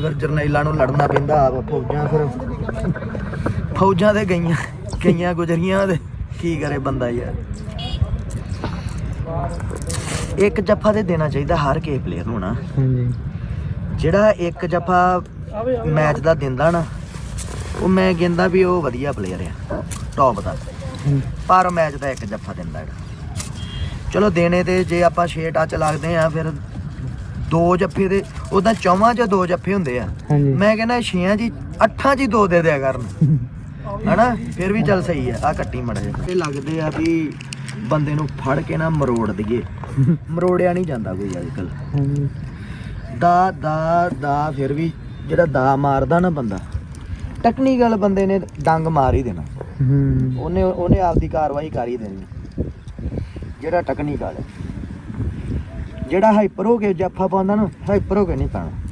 ਫਿਰ ਜਰਨੈਲਾਂ ਨੂੰ ਲੜਨਾ ਪੈਂਦਾ ਆਪ ਫੌਜਾਂ ਫਿਰ। ਫੌਜਾਂ ਤੇ ਗਈਆਂ ਗਈਆਂ ਗੁਜ਼ਰੀਆਂ ਤੇ ਕੀ ਕਰੇ ਬੰਦਾ ਯਾਰ। ਇੱਕ ਜੱਫਾ ਤੇ ਦੇਣਾ ਚਾਹੀਦਾ ਹਰ ਕਿਸੇ ਪਲੇਅਰ ਨੂੰ ਨਾ। ਹਾਂਜੀ। ਜਿਹੜਾ ਇੱਕ ਜੱਫਾ ਮੈਚ ਦਾ ਦਿੰਦਾ ਨਾ ਉਹ ਮੈਂ ਕਹਿੰਦਾ ਵੀ ਉਹ ਵਧੀਆ ਪਲੇਅਰ ਆ ਟੌਪ ਦਾ। ਪਰ ਮੈਚ ਦਾ ਇੱਕ ਜੱਫਾ ਦਿੰਦਾ ਜਿਹੜਾ। ਚਲੋ ਦੇਣੇ ਤੇ ਜੇ ਆਪਾਂ 6 ਟੱਚ ਲੱਗਦੇ ਆ ਫਿਰ ਦੋ ਜੱਫੇ ਦੇ ਉਦਾਂ ਚੌਵਾਂ ਚ ਦੋ ਜੱਫੇ ਹੁੰਦੇ ਆ। ਹਾਂਜੀ। ਮੈਂ ਕਹਿੰਦਾ ਛੇਆਂ ਜੀ ਅੱਠਾਂ ਚ ਹੀ ਦੋ ਦੇ ਦਿਆ ਕਰਨ। ਹਨਾ? ਫਿਰ ਵੀ ਚੱਲ ਸਹੀ ਆ ਆ ਕੱਟੀ ਮੜ ਜੇ ਇਹ ਲੱਗਦੇ ਆ ਵੀ ਬੰਦੇ ਨੂੰ ਫੜ ਕੇ ਨਾ ਮਰੋੜ ਦਈਏ। ਮਰੋੜਿਆ ਨਹੀਂ ਜਾਂਦਾ ਕੋਈ ਅੱਜ ਕੱਲ ਹਾਂਜੀ। ਦਾ ਦਾ ਦਾ ਫਿਰ ਵੀ ਜਿਹੜਾ ਦਾ ਮਾਰਦਾ ਨਾ ਬੰਦਾ ਟੈਕਨੀਕਲ ਬੰਦੇ ਨੇ ਡੰਗ ਮਾਰ ਹੀ ਦੇਣਾ। ਹੂੰ। ਉਹਨੇ ਉਹਨੇ ਆਪਦੀ ਕਾਰਵਾਈ ਕਰ ਹੀ ਦੇਣੀ। ਜਿਹੜਾ ਟੈਕਨੀਕਲ ਹੈ। ਜਿਹੜਾ ਹਾਈਪਰ ਹੋ ਕੇ ਜੱਫਾ ਪਾਉਂਦਾ ਨਾ ਹਾਈਪਰ ਹੋ ਕੇ ਨਹੀਂ ਪਾਣਾ।